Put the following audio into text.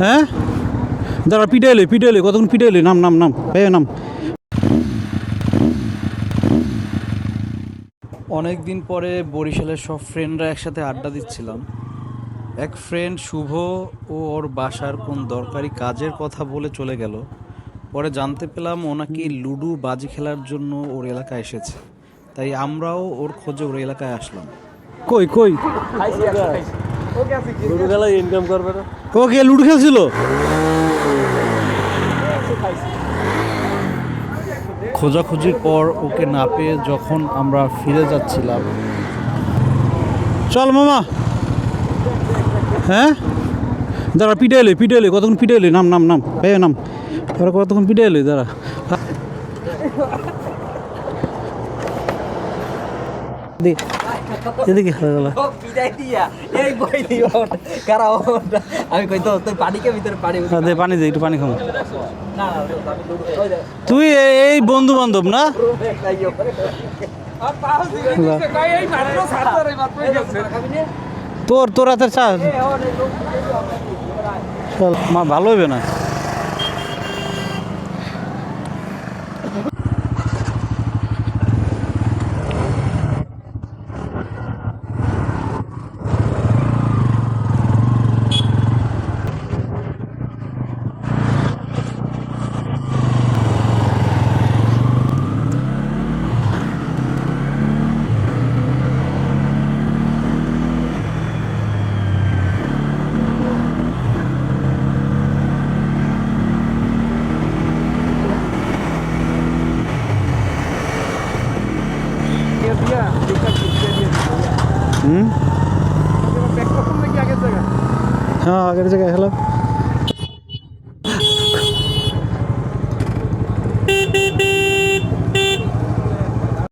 হ্যাঁ? দাঁড়া পিটে এলে পিটে এলে কতক্ষণ পিটে এলে নাম নাম নাম ভাই নাম। অনেক দিন পরে বরিশালের সব ফ্রেন্ডরা একসাথে আড্ডা দিচ্ছিলাম। এক ফ্রেন্ড শুভ ও ওর বাসার কোন দরকারি কাজের কথা বলে চলে গেল। পরে জানতে পেলাম ও নাকি লুডু বাজি খেলার জন্য ওর এলাকায় এসেছে। তাই আমরাও ওর খোঁজে ওর এলাকায় আসলাম। কই কই? লুডো খেলায় ইনকাম করবে না। ও কে লুডো খেলছিল? খোঁজাখুঁজির পর ওকে না পেয়ে যখন আমরা ফিরে যাচ্ছিলাম। চল মামা। হ্যাঁ? দাঁড়া পিটে এলে পিটে এলে কতক্ষণ পিটে এলে? নাম নাম নাম ভাই নাম। এবার কতক্ষণ পিটে এলে দাঁড়া। দি এদিকে বিদায় দিয়া। এই বই দিও কারাও আমি কই তো তোর পানিকে ভিতরে? পানি হ্যাঁ, দে পানি দে একটু পানি দেখ। তুই এই বন্ধু বান্ধব না? তোর তোর হাতের চা চল। মা ভালো হইবে না? হুম? হ্যাঁ আগের জায়গায় হ্যালো